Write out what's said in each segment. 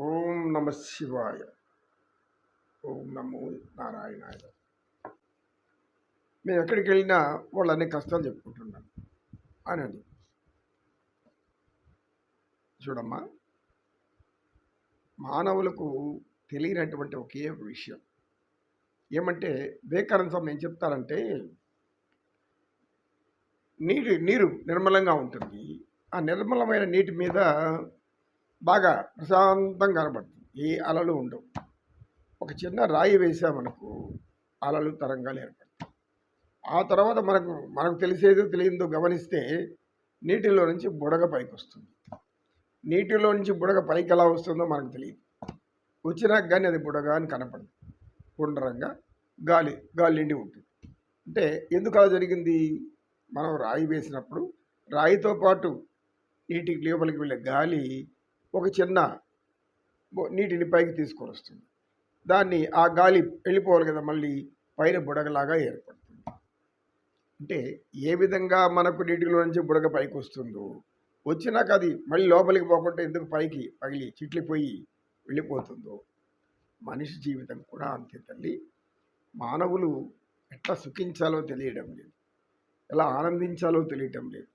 ఓం నమ శివాయ. ఓం నమో నారాయణాయ. మేము ఎక్కడికి వెళ్ళినా వాళ్ళు అన్ని కష్టాలు చెప్పుకుంటున్నాను అని అది చూడమ్మా మానవులకు తెలియనటువంటి ఒకే ఒక విషయం. ఏమంటే వివేకానంద స్వామి ఏం చెప్తారంటే నీటి నీరు నిర్మలంగా ఉంటుంది. ఆ నిర్మలమైన నీటి మీద బాగా ప్రశాంతంగా కనబడుతుంది. ఏ అలలు ఉండవు. ఒక చిన్న రాయి వేసామనుకో అలలు తరంగాలు ఏర్పడతాయి. ఆ తర్వాత మనకు మనకు తెలిసేదో తెలియదో గమనిస్తే నీటిలో నుంచి బుడగ పైకి వస్తుంది నీటిలో నుంచి బుడగ పైకి ఎలా వస్తుందో మనకు తెలియదు. వచ్చినాక కానీ అది బుడగ అని కనపడదు. గుండ్రంగా గాలి గాలి నిండి ఉంటుంది. అంటే ఎందుకు అలా జరిగింది? మనం రాయి వేసినప్పుడు రాయితో పాటు నీటికి లోపలికి వెళ్ళే గాలి ఒక చిన్న నీటిని పైకి తీసుకొని వస్తుంది. దాన్ని ఆ గాలి వెళ్ళిపోవాలి కదా మళ్ళీ పైన బుడగలాగా ఏర్పడుతుంది. అంటే ఏ విధంగా మనకు నీటిలో నుంచి బుడగ పైకి వస్తుందో వచ్చినాక అది మళ్ళీ లోపలికి పోకుండా ఎందుకు పైకి పగిలి చిట్లిపోయి వెళ్ళిపోతుందో మనిషి జీవితం కూడా అంతే తల్లి. మానవులు ఎట్లా సుఖించాలో తెలియడం లేదు. ఎలా ఆనందించాలో తెలియటం లేదు.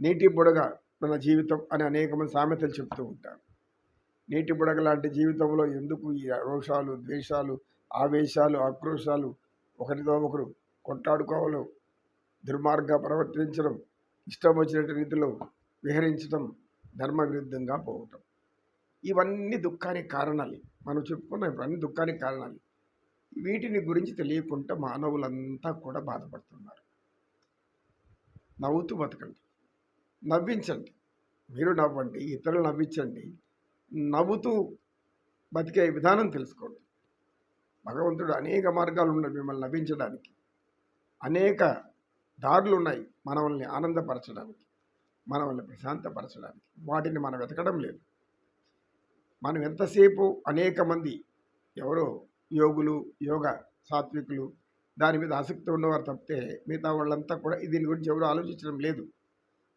నీటి బుడగ మన జీవితం అని అనేక మంది సామెతలు చెప్తూ ఉంటారు. నీటి బుడగ లాంటి జీవితంలో ఎందుకు ఈ రోషాలు ద్వేషాలు ఆవేశాలు ఆక్రోశాలు ఒకరితో ఒకరు కొట్టాడుకోవడం దుర్మార్గ ప్రవర్తించడం ఇష్టం వచ్చినట్టు రీతిలో విహరించడం ధర్మ విరుద్ధంగా పోవటం. ఇవన్నీ దుఃఖానికి కారణాలు. మనం చెప్పుకున్నాం ఇప్పుడు అన్ని దుఃఖానికి కారణాలు. వీటిని గురించి తెలియకుండా మానవులంతా కూడా బాధపడుతున్నారు. నవ్వుతూ బతకండి. నవ్వించండి. మీరు నవ్వండి ఇతరులు నవ్వించండి నవ్వుతూ బతికే విధానం తెలుసుకోండి. భగవంతుడు అనేక మార్గాలు ఉన్నాయి మిమ్మల్ని నవ్వించడానికి. అనేక దారులు ఉన్నాయి మనల్ని ఆనందపరచడానికి మనల్ని ప్రశాంతపరచడానికి. వాటిని మనం వెతకడం లేదు. మనం ఎంతసేపు అనేక మంది ఎవరో యోగులు యోగ సాత్వికులు దాని మీద ఆసక్తి ఉన్నవారు తప్పితే మిగతా వాళ్ళంతా కూడా దీని గురించి ఎవరు ఆలోచించడం లేదు.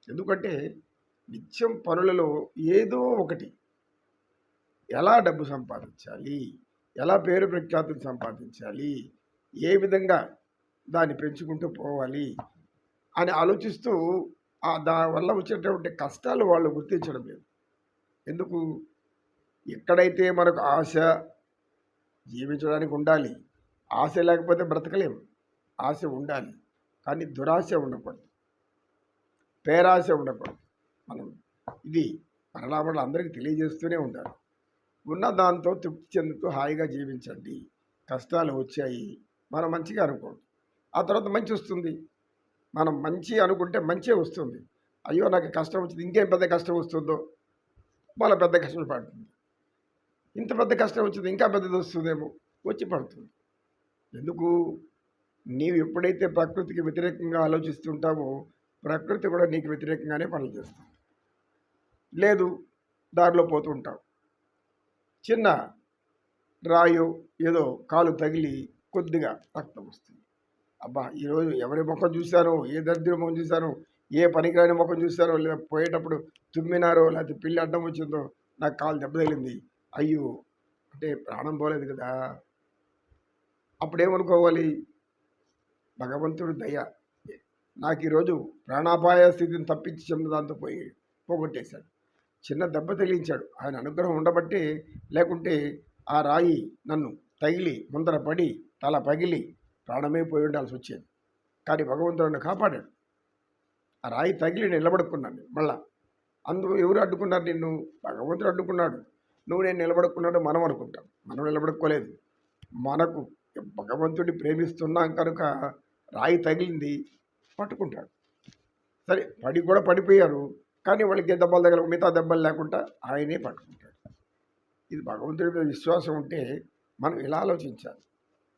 ఎందుకంటే నిత్యం పనులలో ఏదో ఒకటి ఎలా డబ్బు సంపాదించాలి? ఎలా పేరు ప్రఖ్యాతులు సంపాదించాలి? ఏ విధంగా దాన్ని పెంచుకుంటూ పోవాలి? అని ఆలోచిస్తూ ఆ దానివల్ల వచ్చేటటువంటి కష్టాలు వాళ్ళు గుర్తించడం లేదు. ఎందుకు? ఎక్కడైతే మనకు ఆశ జీవించడానికి ఉండాలి ఆశ లేకపోతే బ్రతకలేము. ఆశ ఉండాలి. కానీ దురాశ ఉండకూడదు. పేరాశ ఉండకూడదు. మనం ఇది పరిణామాలు అందరికీ తెలియజేస్తూనే ఉంటారు ఉన్న దాంతో తృప్తి చెందుతూ హాయిగా జీవించండి. కష్టాలు వచ్చాయి. మనం మంచిగా అనుకోండి ఆ తర్వాత మంచి వస్తుంది. మనం మంచి అనుకుంటే మంచే వస్తుంది. అయ్యో నాకు కష్టం వచ్చింది. ఇంకేం పెద్ద కష్టం వస్తుందో? మళ్ళీ పెద్ద కష్టం పడుతుంది. ఇంత పెద్ద కష్టం వచ్చింది. ఇంకా పెద్దది వస్తుందేమో? వచ్చి పడుతుంది. ఎందుకు? నీవు ఎప్పుడైతే ప్రకృతికి వ్యతిరేకంగా ఆలోచిస్తుంటావో ప్రకృతి కూడా నీకు వ్యతిరేకంగానే పనులు చేస్తుంది. లేదు దారిలో పోతూ ఉంటావు. చిన్న రాయో ఏదో కాలు తగిలి కొద్దిగా రక్తం వస్తుంది. అబ్బా ఈరోజు ఎవరి ముఖం చూశారో ఏ దరిద్ర ముఖం చూశానో ఏ పనికిరాని ముఖం చూశారో లేదా పోయేటప్పుడు తుమ్మినారో లేకపోతే పిల్లి అడ్డం వచ్చిందో నాకు కాలు దెబ్బ తగిలింది. అయ్యో అంటే ప్రాణం పోలేదు కదా. అప్పుడేమనుకోవాలి? భగవంతుడు దయ. నాకు ఈరోజు ప్రాణాపాయ స్థితిని తప్పించి చిన్న దాంతో పోయి పోగొట్టేశాడు. చిన్న దెబ్బ తగిలించాడు. ఆయన అనుగ్రహం ఉండబట్టి లేకుంటే ఆ రాయి నన్ను తగిలి ముందర పడి తల పగిలి ప్రాణమే పోయి ఉండాల్సి వచ్చేది. కానీ భగవంతుడు నన్ను కాపాడాడు. ఆ రాయి తగిలి నిలబడుకున్నాను మళ్ళా. అందులో ఎవరు అడ్డుకున్నారు నిన్ను? భగవంతుడు అడ్డుకున్నాడు. నువ్వు నేను నిలబడుకున్నాడు మనం అనుకుంటాం. మనం నిలబడుకోలేదు. మనకు భగవంతుడిని ప్రేమిస్తున్నాం కనుక రాయి తగిలింది పట్టుకుంటాడు. సరే పడి కూడా పడిపోయారు. కానీ వాళ్ళకి దెబ్బలు తగల మిగతా దెబ్బలు లేకుండా ఆయనే పట్టుకుంటాడు. ఇది భగవంతుడి మీద విశ్వాసం ఉంటే మనం ఇలా ఆలోచించాలి.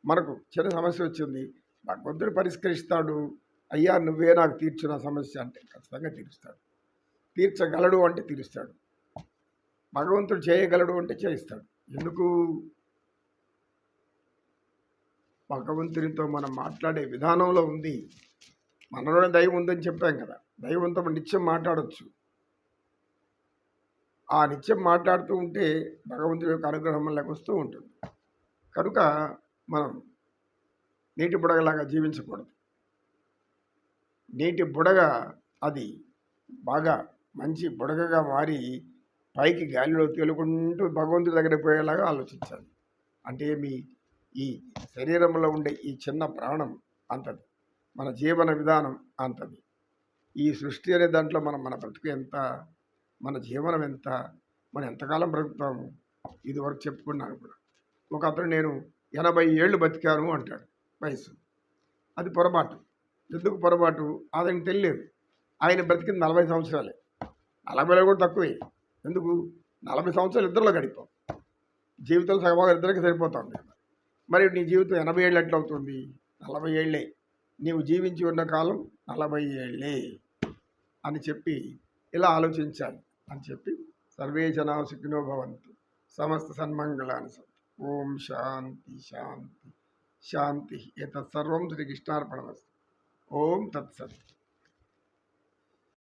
మనకు చిన్న సమస్య వచ్చింది. భగవంతుడు పరిష్కరిస్తాడు. అయ్యా నువ్వే నాకు తీర్చిన సమస్య అంటే ఖచ్చితంగా తీరుస్తాడు. తీర్చగలడు అంటే తీరుస్తాడు. భగవంతుడు చేయగలడు అంటే చేయిస్తాడు. ఎందుకు? భగవంతునితో మనం మాట్లాడే విధానంలో ఉంది. మనలోనే దైవం ఉందని చెప్పాం కదా. దైవంతో మనం నిత్యం మాట్లాడవచ్చు ఆ నిత్యం మాట్లాడుతూ ఉంటే భగవంతుడి యొక్క అనుగ్రహం మనకు వస్తూ ఉంటుంది. కనుక మనం నీటి బుడగలాగా జీవించకూడదు. నీటి బుడగ అది బాగా మంచి బుడగగా మారి పైకి గాలిలో తేలుకుంటూ భగవంతుడి దగ్గర పోయేలాగా ఆలోచించాలి. అంటే మీ ఈ శరీరంలో ఉండే ఈ చిన్న ప్రాణం అంతది. మన జీవన విధానం అంతది. ఈ సృష్టి అనే దాంట్లో మనం మన బ్రతుకు ఎంత మన జీవనం ఎంత మనం ఎంతకాలం బ్రతుకుతాము ఇదివరకు చెప్పుకున్నాను కూడా. ఒక అతను నేను ఎనభై ఏళ్ళు బతికాను అంటాడు వయసు. అది పొరపాటు. ఎందుకు పొరపాటు? అతనికి తెలియదు ఆయన బ్రతికింది నలభై సంవత్సరాలే. నలభైలో కూడా తక్కువే. ఎందుకు? నలభై సంవత్సరాలు ఇద్దరిలో గడిపాం. జీవితం సగభాగం ఇద్దరికి సరిపోతుంది మరి నీ జీవితం ఎనభై ఏళ్ళు ఎట్లా అవుతుంది నలభై ఏళ్ళే. నీవు జీవించి ఉన్న కాలం నలభై ఏళ్ళే అని చెప్పి ఇలా ఆలోచించాలి అని చెప్పి సర్వే జనా సుఖినో భవంతు. సమస్త సన్మంగళాన్ని ఓం శాంతి శాంతి. శాంతి. ఏతత్ సర్వం శ్రీకృష్ణార్పణమస్తు ఓం తత్సత్.